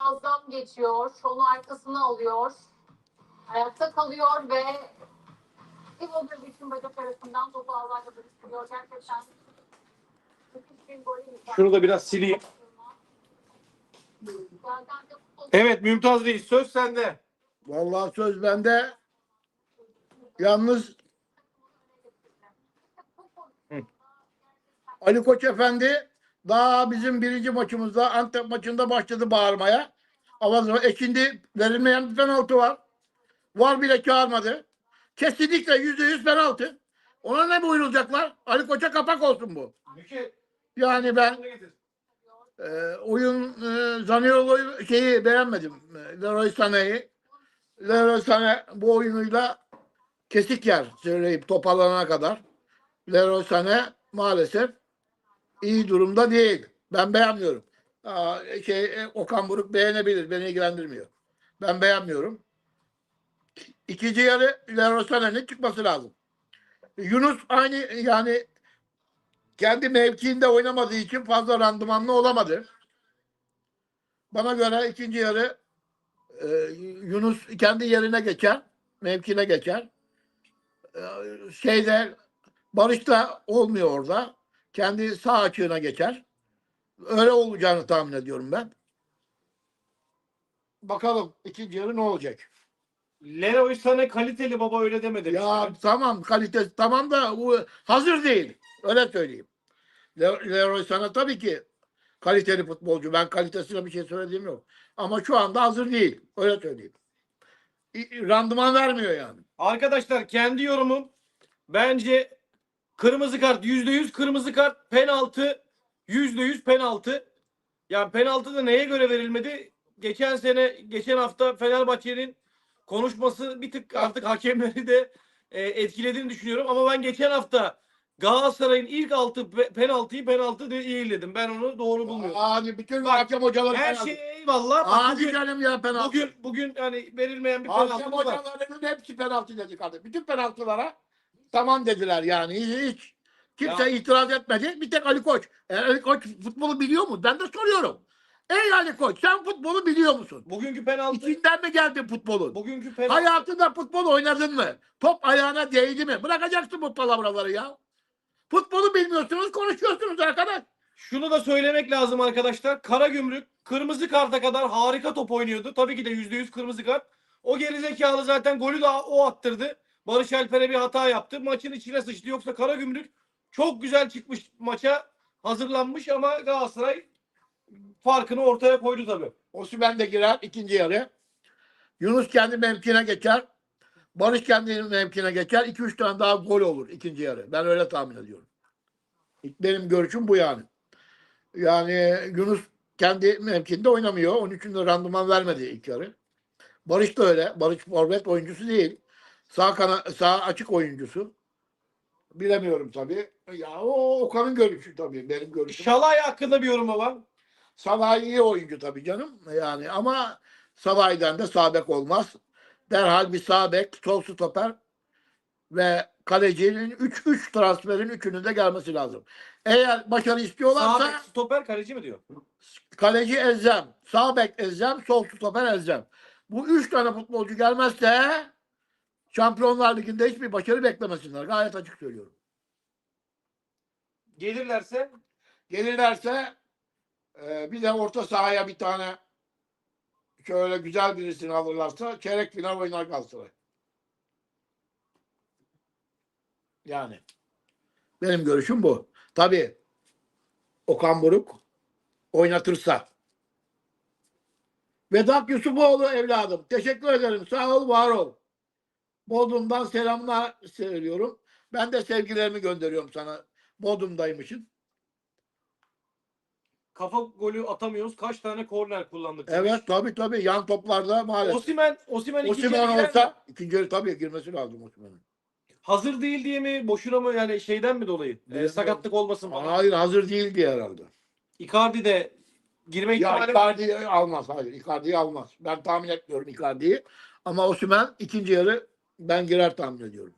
Muazzam geçiyor. Şolu arkasına alıyor. Ayakta kalıyor ve İvo Göbek'in bacak arasından topu ağlarla bırakıyor. Gerçekten. Şunu da biraz sileyim. Evet Mümtaz Reis söz sende. Vallahi söz bende. Yalnız Ali Koç Efendi daha bizim birinci maçımızda Antep maçında başladı bağırmaya. Ama e şimdi verilmeyen bir penaltı var. Var bile çağırmadı. Kesinlikle yüzde yüz penaltı. Ona ne buyurulacaklar? Ali Koç'a kapak olsun bu. Yani ben e, oyun e, Zaniolo şeyi beğenmedim. E, Leroy Sané'yi. Leroy Sané bu oyunuyla kesik yer söyleyip toparlanana kadar. Leroy Sané maalesef iyi durumda değil. Ben beğenmiyorum. Aa, şey e, Okan Buruk beğenebilir. Beni ilgilendirmiyor. Ben beğenmiyorum. İkinci yarı Leroy çıkması lazım. Yunus aynı yani kendi mevkiinde oynamadığı için fazla randımanlı olamadı. Bana göre ikinci yarı e, Yunus kendi yerine geçer, mevkine geçer. E, şeyde Barış da olmuyor orada. Kendi sağ açığına geçer. Öyle olacağını tahmin ediyorum ben. Bakalım ikinci yarı ne olacak? Leroy sana kaliteli baba öyle deme demiş. Ya tamam kalite tamam da bu hazır değil. Öyle söyleyeyim. Le- Leroy sana tabii ki kaliteli futbolcu. Ben kalitesine bir şey söylediğim yok. Ama şu anda hazır değil. Öyle söyleyeyim. Randıman vermiyor yani. Arkadaşlar kendi yorumum bence kırmızı kart yüzde yüz kırmızı kart penaltı yüzde yüz penaltı. Yani penaltı da neye göre verilmedi? Geçen sene geçen hafta Fenerbahçe'nin konuşması bir tık artık hakemleri de e, etkilediğini düşünüyorum. Ama ben geçen hafta Galatasaray'ın ilk altı pe- penaltıyı penaltı değilledim. Ben onu doğru bulmuyorum. Hadi bütün Bak, hakem hocaları Her penaltı. şey eyvallah. Bak, Hadi bugün, canım ya penaltı. bugün bugün hani verilmeyen bir hakem penaltı var. hocalarının hepsi penaltı dedi kardeşim. Bütün penaltılara tamam dediler yani. Hiç, kimse Ya- itiraz etmedi. Bir tek Ali Koç. E, Ali Koç futbolu biliyor mu? Ben de soruyorum. Ey Ali Koç sen futbolu biliyor musun? Bugünkü penaltı İçinden mi geldi futbolun? bugünkü penaltı Hayatında futbol oynadın mı? Top ayağına değdi mi? Bırakacaksın bu palavraları ya. Futbolu bilmiyorsunuz konuşuyorsunuz arkadaş. Şunu da söylemek lazım arkadaşlar. Karagümrük kırmızı karta kadar harika top oynuyordu. Tabii ki de %100 kırmızı kart. O gerizekalı zaten golü de o attırdı. Barış Alper'e bir hata yaptı. Maçın içine sıçtı. Yoksa Karagümrük çok güzel çıkmış maça hazırlanmış ama Galatasaray farkını ortaya koydu tabii. Osimhen de girer ikinci yarı. Yunus kendi mevkine geçer. Barış kendi mevkine geçer. 2-3 tane daha gol olur ikinci yarı. Ben öyle tahmin ediyorum. Benim görüşüm bu yani. Yani Yunus kendi mevkinde oynamıyor. Onun için de randıman vermedi ilk yarı. Barış da öyle. Barış forvet oyuncusu değil. Sağ kana sağ açık oyuncusu. Bilemiyorum tabii. Ya o Okan'ın görüşü tabii. Benim görüşüm. Şalay hakkında bir yorum var. Salay iyi oyuncu tabii canım. Yani ama Salay'dan da sağ bek olmaz. Derhal bir sağ bek, sol stoper ve kalecinin 3 3 transferin üçünün de gelmesi lazım. Eğer başarı Sağ istiyorlarsa bek, stoper kaleci mi diyor? kaleci Ezzem, sağ bek Ezzem, sol stoper Ezzem. Bu üç tane futbolcu gelmezse Şampiyonlar Ligi'nde hiçbir başarı beklemesinler. Gayet açık söylüyorum. Gelirlerse Gelirlerse e, bir de orta sahaya bir tane şöyle güzel birisini alırlarsa çeyrek final oynar Galatasaray. Yani benim görüşüm bu. Tabii Okan Buruk oynatırsa. Vedat Yusufoğlu evladım. Teşekkür ederim. Sağ ol, var ol. Bodrum'dan selamlar söylüyorum. Ben de sevgilerimi gönderiyorum sana. Bodrum'daymışsın. kafa golü atamıyoruz. Kaç tane korner kullandık? demiş. Evet tabii tabii yan toplarda maalesef. Osimen, Osimen ikinci Osimhen yarı girer mi? olsa ikinci yarı tabii girmesi lazım Osimhen'in. Hazır değil diye mi? Boşuna mı yani şeyden mi dolayı? Ee, Bilmiyorum. sakatlık olmasın falan. Hayır hazır değil diye herhalde. Icardi de girme Ya ihtimali Icardi'yi almaz. Hayır Icardi'yi almaz. Ben tahmin etmiyorum Icardi'yi. Ama Osimhen ikinci yarı ben girer tahmin ediyorum.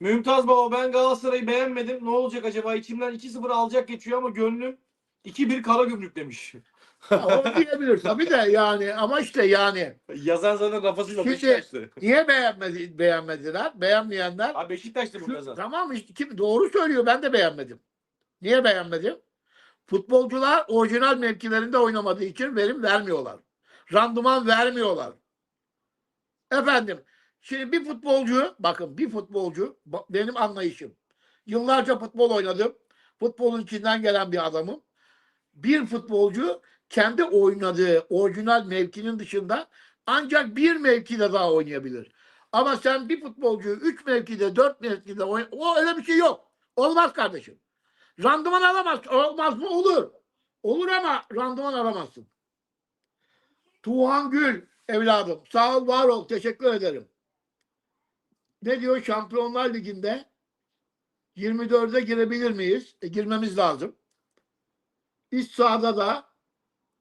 Mümtaz Baba ben Galatasaray'ı beğenmedim. Ne olacak acaba? İçimden 2-0 alacak geçiyor ama gönlüm 2-1 Karagümrük demiş. Ha, o diyebilir tabii de yani ama işte yani Yazan zaten kafasıyla Şimdi- Beşiktaş'tı. niye beğenmedi, beğenmediler? Beğenmeyenler Abi Beşiktaş'tı bu yazan. tamam işte kim doğru söylüyor ben de beğenmedim. Niye beğenmedim? Futbolcular orijinal mevkilerinde oynamadığı için verim vermiyorlar. Randıman vermiyorlar. Efendim şimdi bir futbolcu bakın bir futbolcu benim anlayışım. Yıllarca futbol oynadım. Futbolun içinden gelen bir adamım. Bir futbolcu kendi oynadığı orijinal mevkinin dışında ancak bir mevkide daha oynayabilir. Ama sen bir futbolcuyu üç mevkide, dört mevkide oyn o öyle bir şey yok. Olmaz kardeşim. Randıman alamaz. Olmaz mı? Olur. Olur ama randıman alamazsın. Tuğhan Gül evladım. Sağ ol, var ol. Teşekkür ederim. Ne diyor? Şampiyonlar Ligi'nde 24'e girebilir miyiz? E, girmemiz lazım. İç sahada da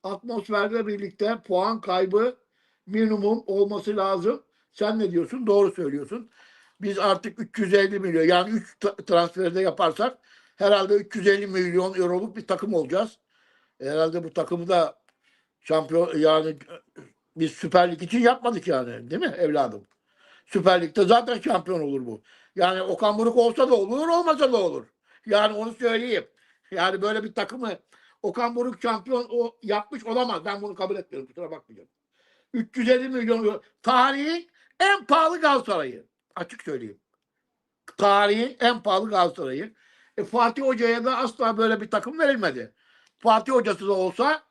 atmosferle birlikte puan kaybı minimum olması lazım. Sen ne diyorsun? Doğru söylüyorsun. Biz artık 350 milyon yani 3 transferde yaparsak herhalde 350 milyon euroluk bir takım olacağız. Herhalde bu takımı da şampiyon yani biz Süper Lig için yapmadık yani değil mi evladım? Süper Lig'de zaten şampiyon olur bu. Yani Okan Buruk olsa da olur, olmasa da olur. Yani onu söyleyeyim. Yani böyle bir takımı Okan Buruk şampiyon o yapmış olamaz. Ben bunu kabul etmiyorum. Kusura bakmayacağım. 350 milyon euro. Tarihin en pahalı Galatasaray'ı. Açık söyleyeyim. Tarihin en pahalı Galatasaray'ı. E, Fatih Hoca'ya da asla böyle bir takım verilmedi. Fatih Hocası da olsa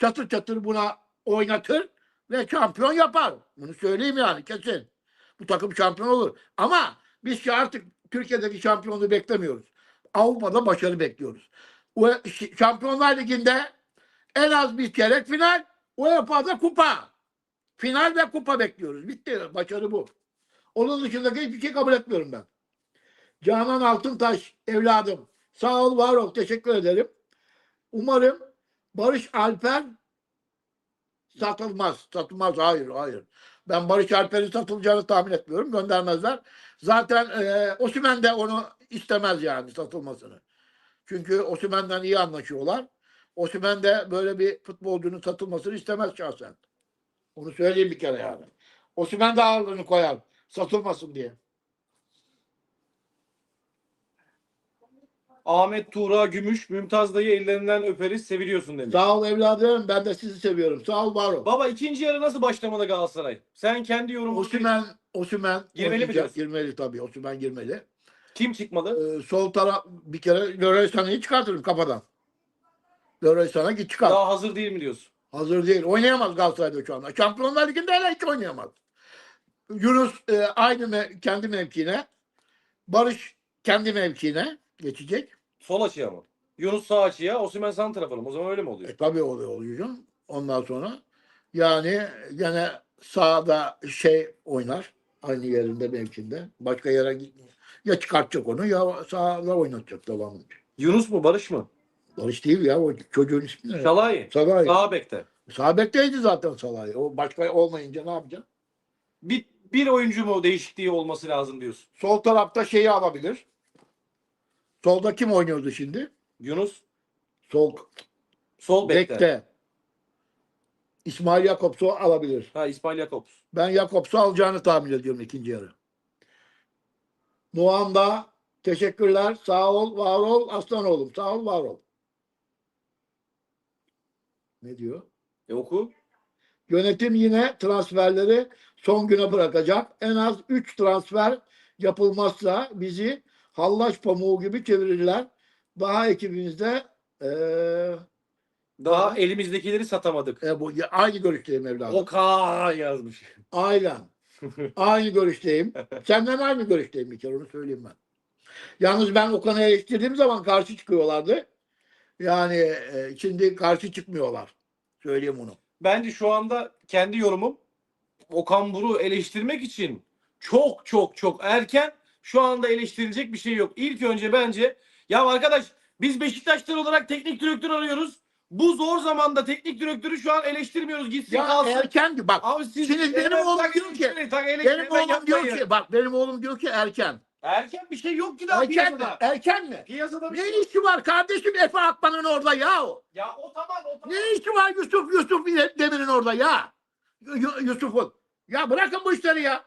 çatır çatır buna oynatır ve şampiyon yapar. Bunu söyleyeyim yani kesin. Bu takım şampiyon olur. Ama biz şu artık Türkiye'deki şampiyonluğu beklemiyoruz. Avrupa'da başarı bekliyoruz. O Şampiyonlar Ligi'nde en az bir çeyrek final, UEFA'da kupa. Final ve kupa bekliyoruz. Bitti. Başarı bu. Onun dışındaki hiçbir şey kabul etmiyorum ben. Canan Altıntaş evladım. Sağ ol, var ol. Teşekkür ederim. Umarım Barış Alper satılmaz. Satılmaz. Hayır, hayır. Ben Barış Alper'in satılacağını tahmin etmiyorum. Göndermezler. Zaten e, Osimhen de onu istemez yani satılmasını. Çünkü Osimhen'den iyi anlaşıyorlar. Osimhen de böyle bir futbolcunun satılmasını istemez şahsen. Onu söyleyeyim bir kere yani. Osimhen de ağırlığını koyar. Satılmasın diye. Ahmet Tuğra Gümüş, Mümtaz dayı ellerinden öperiz, seviliyorsun demiş. Sağ ol evladım. Ben de sizi seviyorum. Sağ ol var ol. Baba ikinci yarı nasıl başlamalı Galatasaray? Sen kendi yorumunu Osimhen, Osimhen Girmeli mi diyorsun? Girmeli tabii. Osimhen girmeli. kim çıkmalı? Ee, sol taraf bir kere Sana'yı çıkartırım kafadan. Sana git çıkar. Daha hazır değil mi diyorsun? Hazır değil. Oynayamaz Galatasaray'da şu anda. Şampiyonlar Ligi'nde hele hiç oynayamaz. Yunus e, aynı me- kendi mevkine. Barış kendi mevkine geçecek. Sol açıya mı? Yunus sağ açıya, Osimhen sağ tarafa mı? O zaman öyle mi oluyor? E, tabii oluyor oluyor. Ondan sonra yani gene sağda şey oynar. Aynı yerinde mevkinde. Başka yere gitmiyor. Ya çıkartacak onu ya sağda oynatacak devamlı. Yunus mu, Barış mı? Barış değil ya o çocuğun ismi ne? Şalay. Salay. Sağ bekte. Sağ bekteydi zaten Salay. O başka olmayınca ne yapacaksın? Bir, bir oyuncu mu değişikliği olması lazım diyorsun? Sol tarafta şeyi alabilir. Solda kim oynuyordu şimdi? Yunus Sol sol bekte. bekte. İsmail Jakobs'u alabilir. Ha İsmail Jakobs. Ben Jakobs'u alacağını tahmin ediyorum ikinci yarı. Noam da teşekkürler. Sağ ol, var ol. Aslan oğlum. Sağ ol, var ol. Ne diyor? E oku. Yönetim yine transferleri son güne bırakacak. En az 3 transfer yapılmazsa bizi hallaç pamuğu gibi çevirirler. Daha ekibimizde eee Daha Ha. elimizdekileri satamadık. e, bu, aynı görüşteyim evladım. Oka yazmış. Aynen. aynı görüşteyim. Senden aynı görüşteyim bir kere onu söyleyeyim ben. Yalnız ben Okan'ı eleştirdiğim zaman karşı çıkıyorlardı. Yani e, şimdi karşı çıkmıyorlar. Söyleyeyim onu. Bence şu anda kendi yorumum Okan Buruk'u eleştirmek için çok çok çok erken. Şu anda eleştirilecek bir şey yok. İlk önce bence ya arkadaş biz Beşiktaşlar olarak teknik direktör arıyoruz. Bu zor zamanda teknik direktörü şu an eleştirmiyoruz. Gitsin Ya kalsın. erken bak Abi siz Şimdi benim Evet, oğlum diyor ki- benim ben oğlum diyor ki bak benim oğlum diyor ki erken. Erken bir şey yok ki daha Erken mi? piyasada. Erken mi? Piyasada bir Ne şey işi var kardeşim Efe Akman'ın orada ya? Ya o tamam o tamam. Ne işi var Yusuf Yusuf Demir'in orada ya? Yu- Yusuf'un. Ya bırakın bu işleri ya.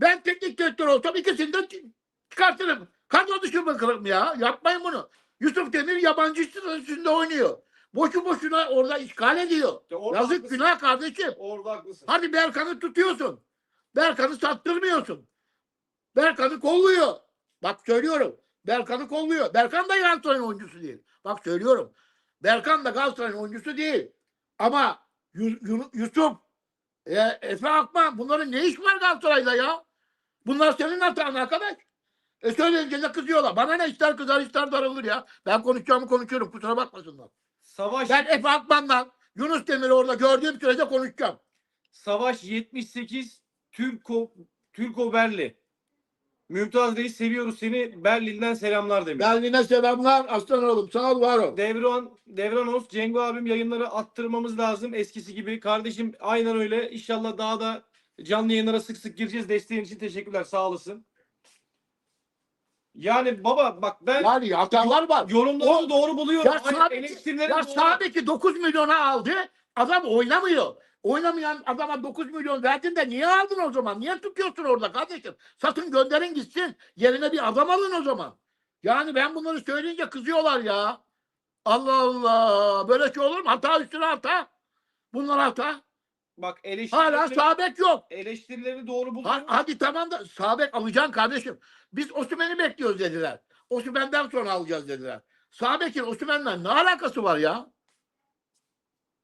Ben teknik direktör olsam ikisini de çı- çıkartırım. Kadro dışı bırakırım ya. Yapmayın bunu. Yusuf Demir yabancı üstünde oynuyor. Boşu boşuna orada işgal ediyor. Ya orada Yazık haklısın. günah kardeşim. Orada haklısın. Hadi Berkan'ı tutuyorsun. Berkan'ı sattırmıyorsun. Berkan'ı kolluyor. Bak söylüyorum. Berkan'ı kolluyor. Berkan da Galatasaray'ın oyuncusu değil. Bak söylüyorum. Berkan da Galatasaray'ın oyuncusu değil. Ama Yu- Yu- Yusuf, e, Efe Akman bunların ne iş var Galatasaray'da ya? Bunlar senin hatan arkadaş. E söyleyince de kızıyorlar. Bana ne ister kızar ister darılır ya. Ben konuşacağımı konuşuyorum. Kusura bakmasınlar. Savaş Ben Efe Akman'la Yunus Demir'i orada gördüğüm sürece konuşacağım. Savaş 78 Türko Türko Berli. Mümtaz Reis seviyoruz seni. Berlin'den selamlar demiş. Berlin'e selamlar. Aslan oğlum. Sağ ol var ol. Devran Devranos Cengo abim yayınları attırmamız lazım eskisi gibi. Kardeşim aynen öyle. İnşallah daha da canlı yayınlara sık sık gireceğiz. Desteğin için teşekkürler. Sağ olasın. Yani baba bak ben Yani hatalar var. yorumlarını O- doğru buluyorum. Ya Hayır, sabit- eleştirileri Ya doğru. sağdaki 9 milyona aldı. Adam oynamıyor. Oynamayan adama 9 milyon verdin de niye aldın o zaman? Niye tutuyorsun orada kardeşim? Satın gönderin gitsin. Yerine bir adam alın o zaman. Yani ben bunları söyleyince kızıyorlar ya. Allah Allah. Böyle şey olur mu? Hata üstüne hata. Bunlar hata. Bak Hala eleştirileri, sabek yok. eleştirileri doğru Ha- buluyorum. hadi tamam da sabek alacaksın kardeşim. Biz Osimhen'i bekliyoruz dediler. Osimhen'den sonra alacağız dediler. Sabek'in Osimhen'le ne alakası var ya?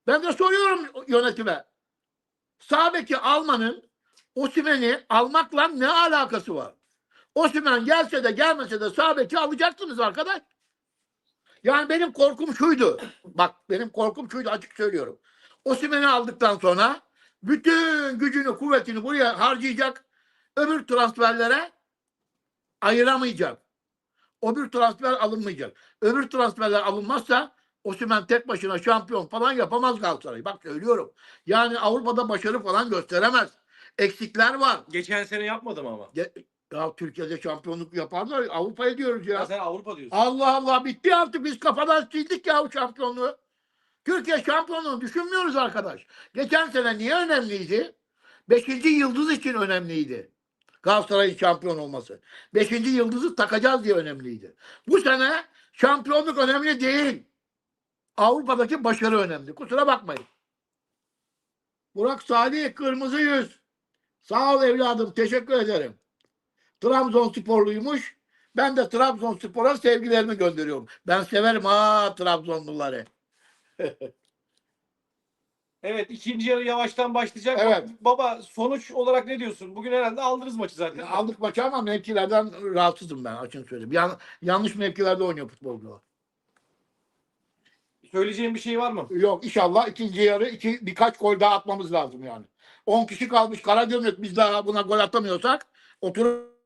Ben de soruyorum yönetime. Sabek'i almanın Osimhen'i almakla ne alakası var? Osimhen gelse de gelmese de Sabek'i alacaksınız arkadaş. Yani benim korkum şuydu. Bak benim korkum şuydu açık söylüyorum. Osimhen'i aldıktan sonra bütün gücünü, kuvvetini buraya harcayacak. Öbür transferlere ayıramayacak. Öbür transfer alınmayacak. Öbür transferler alınmazsa Osimhen tek başına şampiyon falan yapamaz Galatasaray. Bak söylüyorum. Yani Avrupa'da başarı falan gösteremez. Eksikler var. Geçen sene yapmadım ama. Ge- Ya Türkiye'de şampiyonluk yaparlar. Avrupa'ya diyoruz Ya ya. sen Avrupa diyorsun. Allah Allah bitti artık biz kafadan sildik ya o şampiyonluğu. Türkiye şampiyonluğunu düşünmüyoruz arkadaş. Geçen sene niye önemliydi? Beşinci yıldız için önemliydi. Galatasaray'ın şampiyon olması. Beşinci yıldızı takacağız diye önemliydi. Bu sene şampiyonluk önemli değil. Avrupa'daki başarı önemli. Kusura bakmayın. Burak Salih Kırmızı Yüz. Sağ ol evladım. Teşekkür ederim. Trabzonsporluymuş. Ben de Trabzonspor'a sevgilerimi gönderiyorum. Ben severim ha Trabzonluları. Evet ikinci yarı yavaştan başlayacak. Evet. Baba sonuç olarak ne diyorsun? Bugün herhalde aldınız maçı zaten. Aldık maçı ama mevkilerden rahatsızım ben açın söyleyeyim. Yan, yanlış mevkilerde oynuyor futbolcular. Söyleyeceğin bir şey var mı? Yok inşallah ikinci yarı iki, birkaç gol daha atmamız lazım yani. 10 kişi kalmış Karagümrük biz daha buna gol atamıyorsak oturup